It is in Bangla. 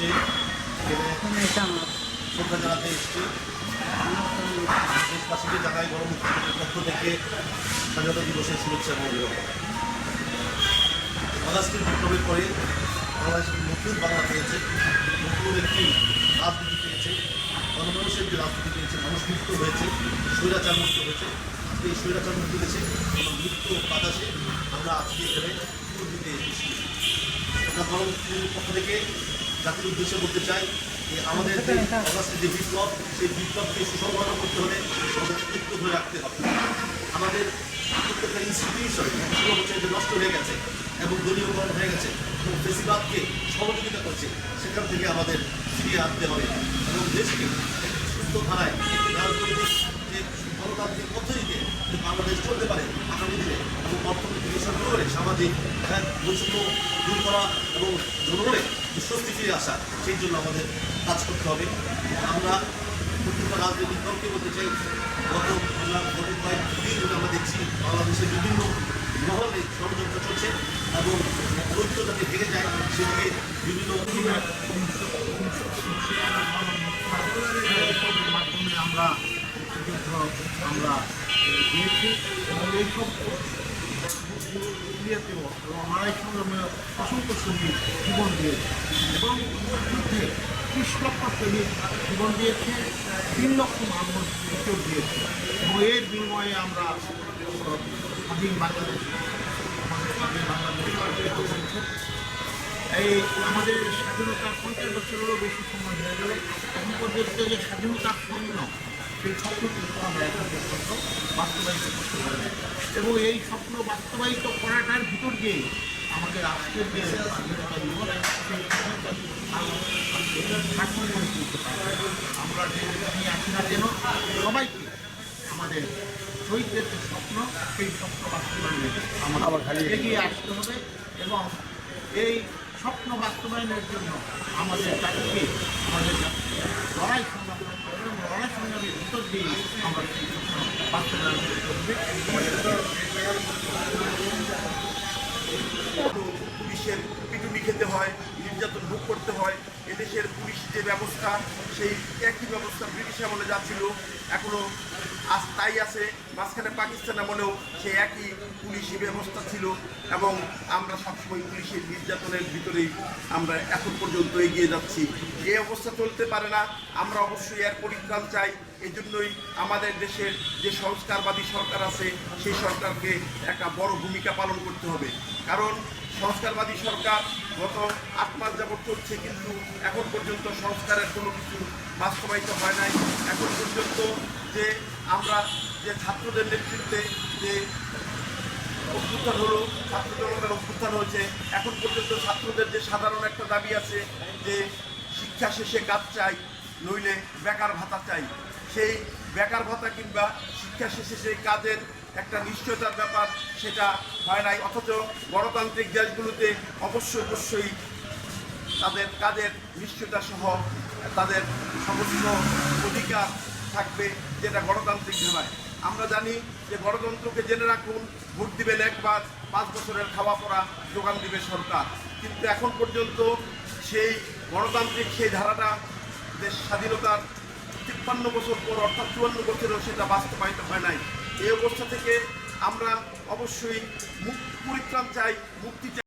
এসছে। শ্রদ্ধা জানাতে এসছে দেশবাসীকে জানাই গণমুক্তির পক্ষ থেকে স্বাধীনতা দিবসের শুভেচ্ছা অভিনন্দন। আগস্টের বিপ্লবের পরে বাংলাদেশ নতুন বাংলা পেয়েছে, নতুন একটি রাজনীতি পেয়েছে, গণমানুষের যে রাজনীতি পেয়েছে, মানুষ মুক্ত হয়েছে, স্বৈরাচার মুক্ত হয়েছে। আজকে এই স্বৈরাচার মুক্ত হয়েছে, এবং মুক্ত বাতাসে আমরা আজকে এখানে দিতে এসেছি। আমরা গণমুক্তির পক্ষ থেকে জাতির উদ্দেশ্যে বলতে চাই, যে আমাদের যে অগাস্টের যে বিপ্লব, সেই বিপ্লবকে সুসংগঠন করতে হলে আমাদের ধরে রাখতে হবে। আমাদের প্রত্যেকটা ইনস্টিটিউশন ষোলো বছর যে নষ্ট হয়ে গেছে এবং দলীয়করণ হয়ে গেছে এবং বেশিরভাগকে সহযোগিতা করছে, সেখান থেকে আমাদের ফিরিয়ে আনতে হবে এবং দেশকে সুস্থ ধারায় যে গণতান্ত্রিক পদ্ধতিতে বাংলাদেশ চলতে পারে আগামী দিনে এবং অর্থনৈতিক সামাজিক বৈষম্য দূর করা এবং জনগণের স্বস্তি ফিরে আসা সেই জন্য আমাদের কাজ করতে হবে। আমরা প্রত্যেকটা রাজনৈতিক দলকে বলতে চাই, গত গত কয়েক দিন আমাদের আমরা দেখছি ইয়েতেও এবং লড়াই সংগ্রামে অসংখ্য শ্রমিক জীবন দিয়েছে। এবং মুক্তিযুদ্ধে ত্রিশ লক্ষ শ্রমিক জীবন দিয়েছে, তিন লক্ষ মানুষ দিয়েছে। এবং এর বিনিময়ে আমরা স্বাধীন বাংলাদেশ এই আমাদের স্বাধীনতার পঞ্চাশ বছরেরও বেশি সময় হয়ে গেল। এখন পর্যন্ত যে স্বাধীনতার স্বপ্ন সেই স্বপ্ন কিন্তু আমরা এখন পর্যন্ত বাস্তবায়িত করতে পারি এবং এই স্বপ্ন বাস্তবায়িত করাটার ভিতর দিয়ে আমাদের আজকের যে স্বাধীনতা দিবস সেই স্বাধীনতা সাফল্য করে আমরা যে আসি না যেন সবাইকে আমাদের শহীদদের যে স্বপ্ন সেই স্বপ্ন বাস্তবায়নে আমাদের এগিয়ে আসতে হবে এবং এই স্বপ্ন বাস্তবায়নের জন্য আমাদের জাতিকে আমাদের লড়াই সংগ্রাম পুলিশের পিটুনি খেতে হয়, নির্যাতন ভোগ করতে হয়। এদেশের পুলিশ যে ব্যবস্থা, সেই একই ব্যবস্থা ব্রিটিশ আমলে যা ছিল এখনও আজ তাই আছে, মাঝখানে পাকিস্তান আমলেও সেই একই পুলিশি ব্যবস্থা ছিল এবং আমরা সবসময় পুলিশের নির্যাতনের ভিতরেই আমরা এখন পর্যন্ত এগিয়ে যাচ্ছি। এই অবস্থা চলতে পারে না, আমরা অবশ্যই এর পরিত্রাণ চাই। এই জন্যই আমাদের দেশের যে সংস্কারবাদী সরকার আছে, সেই সরকারকে একটা বড় ভূমিকা পালন করতে হবে। কারণ সংস্কারবাদী সরকার গত আট মাস যাবৎ চলছে, কিন্তু এখন পর্যন্ত সংস্কারের কোনো কিছু বাস্তবায়িত হয় নাই। এখন পর্যন্ত যে আমরা যে ছাত্রদের নেতৃত্বে যে অভ্যুত্থান হলো, ছাত্র জনতার অভ্যুত্থান হয়েছে, এখন পর্যন্ত ছাত্রদের যে সাধারণ একটা দাবি আছে যে শিক্ষা শেষে কাজ চাই, নইলে বেকার ভাতা চাই। সেই বেকার ভাতা কিংবা শিক্ষা শেষে সেই কাজের একটা নিশ্চয়তার ব্যাপার, সেটা হয় নাই। অথচ গণতান্ত্রিক দেশগুলোতে অবশ্য অবশ্যই তাদের কাজের নিশ্চয়তা সহ, তাদের সমস্ত অধিকার থাকবে যেটা গণতান্ত্রিক ধারায়। আমরা জানি যে গণতন্ত্রকে জেনে রাখুন, ভোট দিবেন একবার পাঁচ বছরের খাওয়া পড়া, যোগান দিবে সরকার। কিন্তু এখন পর্যন্ত সেই গণতান্ত্রিক সেই ধারাটা দেশ স্বাধীনতার তিপ্পান্ন বছর পর অর্থাৎ চুয়ান্ন বছরেও সেটা বাস্তবায়িত হয় নাই। এই অবস্থা থেকে আমরা অবশ্যই মুক্ত পরিত্রাণ চাই, মুক্তি চাই।